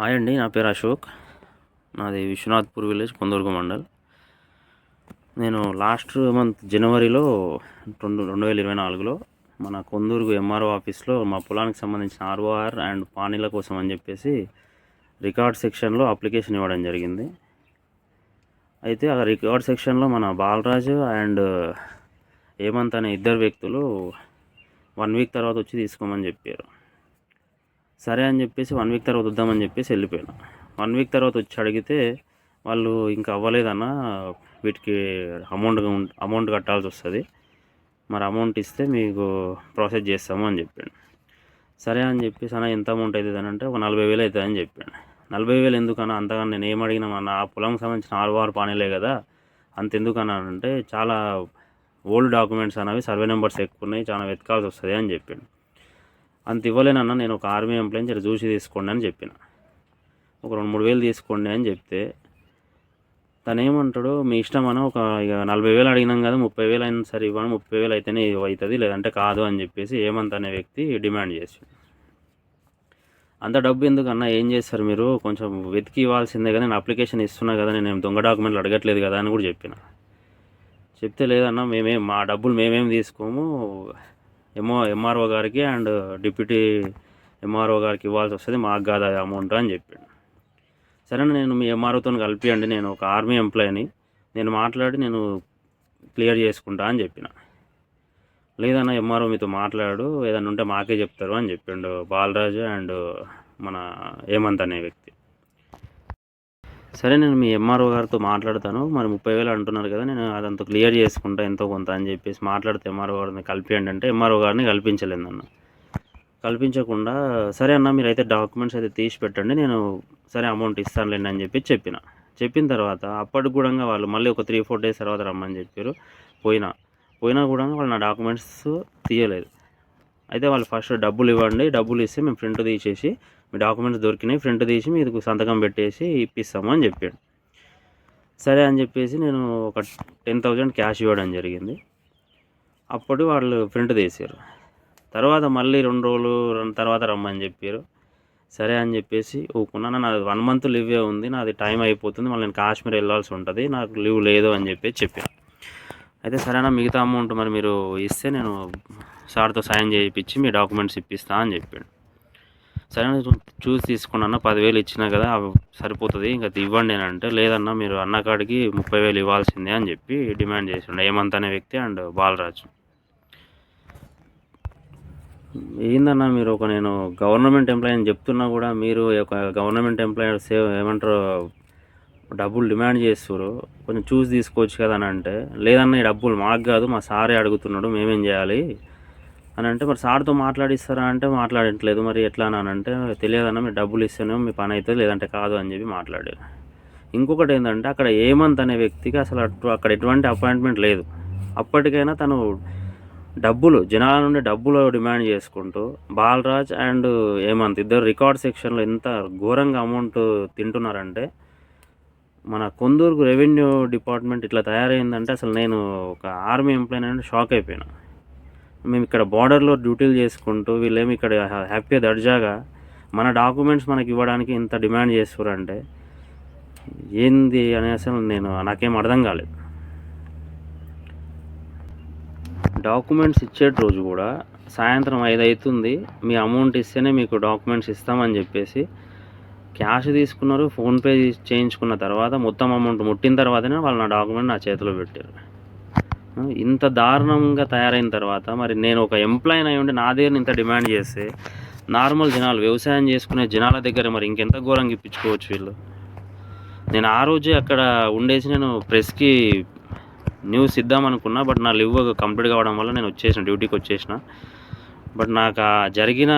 Hi అండి నా పేరు అశోక్. నాది విశ్వనాథ్పూర్ విలేజ్ కొందూరుగు మండల్. నేను లాస్ట్ మంత్ జనవరిలో రెండు రెండు వేల ఇరవై నాలుగులో మన కొందూరుగు ఎంఆర్ఓ ఆఫీస్లో మా పొలానికి సంబంధించిన ఆర్ఓఆర్ అండ్ పానీల కోసం అని చెప్పేసి రికార్డ్ సెక్షన్లో అప్లికేషన్ ఇవ్వడం జరిగింది. అయితే ఆ రికార్డ్ సెక్షన్లో మన బాలరాజు అండ్ హేమంత్ అనే ఇద్దరు వ్యక్తులు వన్ వీక్ తర్వాత వచ్చి తీసుకోమని చెప్పారు. సరే అని చెప్పేసి వన్ వీక్ తర్వాత వద్దామని చెప్పేసి వెళ్ళిపోయాను. వన్ వీక్ తర్వాత వచ్చి అడిగితే వాళ్ళు ఇంకా అవ్వలేదన్న వీటికి అమౌంట్ అమౌంట్ కట్టాల్సి వస్తుంది. మరి అమౌంట్ ఇస్తే మీకు ప్రాసెస్ చేస్తాము అని చెప్పాడు సరే అని చెప్పేసి అన్న ఎంత అమౌంట్ అవుతుంది అని అంటే ఒక నలభై వేలు అవుతుంది అని చెప్పాను. నలభై వేలు ఎందుకన్నా అంతగా నేను ఏం అడిగినా ఆ పొలంకి సంబంధించిన ఆరు వారు పానీలే కదా అంత ఎందుకన్నా అంటే చాలా ఓల్డ్ డాక్యుమెంట్స్ అనేవి సర్వే నెంబర్స్ ఎక్కువ ఉన్నాయి చాలా వెతకాల్సి వస్తుంది అని చెప్పాడు అంత ఇవ్వలేనన్నా నేను ఒక ఆర్మీ ఎంప్లాయీని జర చూసి తీసుకోండి అని చెప్పిన. ఒక రెండు మూడు వేలు తీసుకోండి అని చెప్తే తను ఏమంటాడు మీ ఇష్టం అని ఒక ఇక నలభై వేలు అడిగినాం కదా ముప్పై వేలు అయినా సరే ఇవ్వను ముప్పై వేలు అయితేనే అవుతుంది లేదంటే కాదు అని చెప్పేసి ఏమంత అనే వ్యక్తి డిమాండ్ చేసి అంత డబ్బు ఎందుకన్నా ఏం చేస్తారు మీరు? కొంచెం వెతికి ఇవ్వాల్సిందే కదా నేను అప్లికేషన్ ఇస్తున్నా కదా నేను దొంగ డాక్యుమెంట్లు అడగట్లేదు కదా అని కూడా చెప్పిన. చెప్తే లేదన్నా మేమేం మా డబ్బులు మేమేం తీసుకోము ఎంఓ ఎంఆర్ఓ గారికి అండ్ డిప్యూటీ ఎంఆర్ఓ గారికి ఇవ్వాల్సి వస్తుంది. మాకు కాదు అది అమౌంట్ అని చెప్పాడు. సరే నేను మీ ఎంఆర్ఓతో కలిపియండి. నేను ఒక ఆర్మీ ఎంప్లాయీని. నేను మాట్లాడి నేను క్లియర్ చేసుకుంటా అని చెప్పిన. లేదన్నా ఎంఆర్ఓ మీతో మాట్లాడు. ఏదన్నా ఉంటే మాకే చెప్తారు అని చెప్పిండు బాలరాజు అండ్ మన హేమంత్ అనే వ్యక్తి. సరే నేను మీ ఎంఆర్ఓ గారితో మాట్లాడతాను. మరి ముప్పై వేలు అంటున్నారు కదా నేను అదంతా క్లియర్ చేసుకుంటా ఎంతో కొంత అని చెప్పేసి మాట్లాడితే ఎంఆర్ఓ గారిని కలిపియండి అంటే ఎంఆర్ఓ గారిని కల్పించలేదు అన్న కల్పించకుండా సరే అన్న మీరు అయితే డాక్యుమెంట్స్ అయితే తీసి పెట్టండి నేను సరే అమౌంట్ ఇస్తానులేండి అని చెప్పి చెప్పిన. చెప్పిన తర్వాత అప్పటికి కూడా వాళ్ళు మళ్ళీ ఒక త్రీ ఫోర్ డేస్ తర్వాత రమ్మని చెప్పారు. పోయినా. పోయినా కూడా వాళ్ళు నా డాక్యుమెంట్స్ తీయలేదు. అయితే వాళ్ళు ఫస్ట్ డబ్బులు ఇవ్వండి డబ్బులు ఇస్తే మేము ప్రింట్ తీసేసి మీ డాక్యుమెంట్స్ దొరికినాయి ప్రింట్ తీసి మీకు సంతకం పెట్టేసి ఇప్పిస్తాము అని చెప్పాడు. సరే అని చెప్పేసి నేను ఒక టెన్ థౌజండ్ క్యాష్ ఇవ్వడం జరిగింది. అప్పుడు వాళ్ళు ప్రింట్ తీసారు తర్వాత మళ్ళీ రెండు రోజులు రెండు తర్వాత రమ్మని చెప్పారు. సరే అని చెప్పేసి ఊకున్నాను నాది వన్ మంత్ లీవే ఉంది నాది టైం అయిపోతుంది మళ్ళీ నేను కాశ్మీర్ వెళ్ళాల్సి ఉంటుంది నాకు లీవ్ లేదు అని చెప్పేసి చెప్పాను అయితే సరేనా మిగతా అమౌంట్ మరి మీరు ఇస్తే నేను సార్తో సైన్ చేయించి మీ డాక్యుమెంట్స్ ఇప్పిస్తా అని చెప్పాడు. సరే చూసి తీసుకున్నా పదివేలు ఇచ్చినా కదా సరిపోతుంది ఇంకా ఇవ్వండి అని అంటే లేదన్నా మీరు అన్న కాడికి ముప్పై వేలు ఇవ్వాల్సిందే అని చెప్పి డిమాండ్ చేసిండు హేమంత్ అనే వ్యక్తి అండ్ బాలరాజు. ఏందన్నా మీరు ఒక నేను గవర్నమెంట్ ఎంప్లాయీ అని చెప్తున్నా కూడా మీరు ఒక గవర్నమెంట్ ఎంప్లాయీ సేవ్ ఏమంటారు డబ్బులు డిమాండ్ చేస్తారు కొంచెం చూసి తీసుకోవచ్చు కదా అని అంటే లేదన్న ఈ డబ్బులు మాకు కాదు మా సారే అడుగుతున్నాడు మేమేం చేయాలి? అని అంటే మరి సార్తో మాట్లాడిస్తారా అంటే మాట్లాడట్లేదు. మరి ఎట్లా అని అంటే తెలియదన్న మీరు డబ్బులు ఇస్తేనే మీ పని అవుతుంది లేదంటే కాదు అని చెప్పి మాట్లాడారు. ఇంకొకటి ఏంటంటే అక్కడ ఏమంత్ అనే వ్యక్తికి అసలు అక్కడ ఎటువంటి అపాయింట్మెంట్ లేదు. అప్పటికైనా తను డబ్బులు జనాల నుండి డబ్బులు డిమాండ్ చేసుకుంటూ బాలరాజ్ అండ్ ఏమంత్ ఇద్దరు రికార్డ్ సెక్షన్లో ఎంత ఘోరంగా అమౌంట్ తింటున్నారంటే మన కొందూరుకు రెవెన్యూ డిపార్ట్మెంట్ ఇట్లా తయారైందంటే అసలు నేను ఒక ఆర్మీ ఎంప్లాయీ అంటే షాక్ అయిపోయినా. మేము ఇక్కడ బార్డర్లో డ్యూటీలు చేసుకుంటూ వీళ్ళేమి ఇక్కడ హ్యాపీగా దర్జాగా మన డాక్యుమెంట్స్ మనకి ఇవ్వడానికి ఇంత డిమాండ్ చేస్తారంటే ఏంది అని అసలు నేను నాకేం అర్థం కాలేదు. డాక్యుమెంట్స్ ఇచ్చే రోజు కూడా సాయంత్రం ఐదు అవుతుంది మీ అమౌంట్ ఇస్తేనే మీకు డాక్యుమెంట్స్ ఇస్తామని చెప్పేసి క్యాష్ తీసుకున్నారు ఫోన్పే చేయించుకున్న తర్వాత మొత్తం అమౌంట్ ముట్టిన తర్వాతనే వాళ్ళు నా డాక్యుమెంట్ నా చేతిలో పెట్టారు ఇంత దారుణంగా తయారైన తర్వాత మరి నేను ఒక ఎంప్లాయీని అయి ఉండి నా దగ్గర ఇంత డిమాండ్ చేస్తే నార్మల్ జనాలు వ్యవసాయం చేసుకునే జనాల దగ్గర మరి ఇంకెంత ఘోరంగా ఇప్పించుకోవచ్చు వీళ్ళు? నేను ఆ రోజే అక్కడ ఉండేసి నేను ప్రెస్కి న్యూస్ ఇద్దాం అనుకున్నా బట్ నా లివ్ కంప్లీట్ కావడం వల్ల నేను వచ్చేసిన డ్యూటీకి వచ్చేసిన. బట్ నాకు ఆ జరిగిన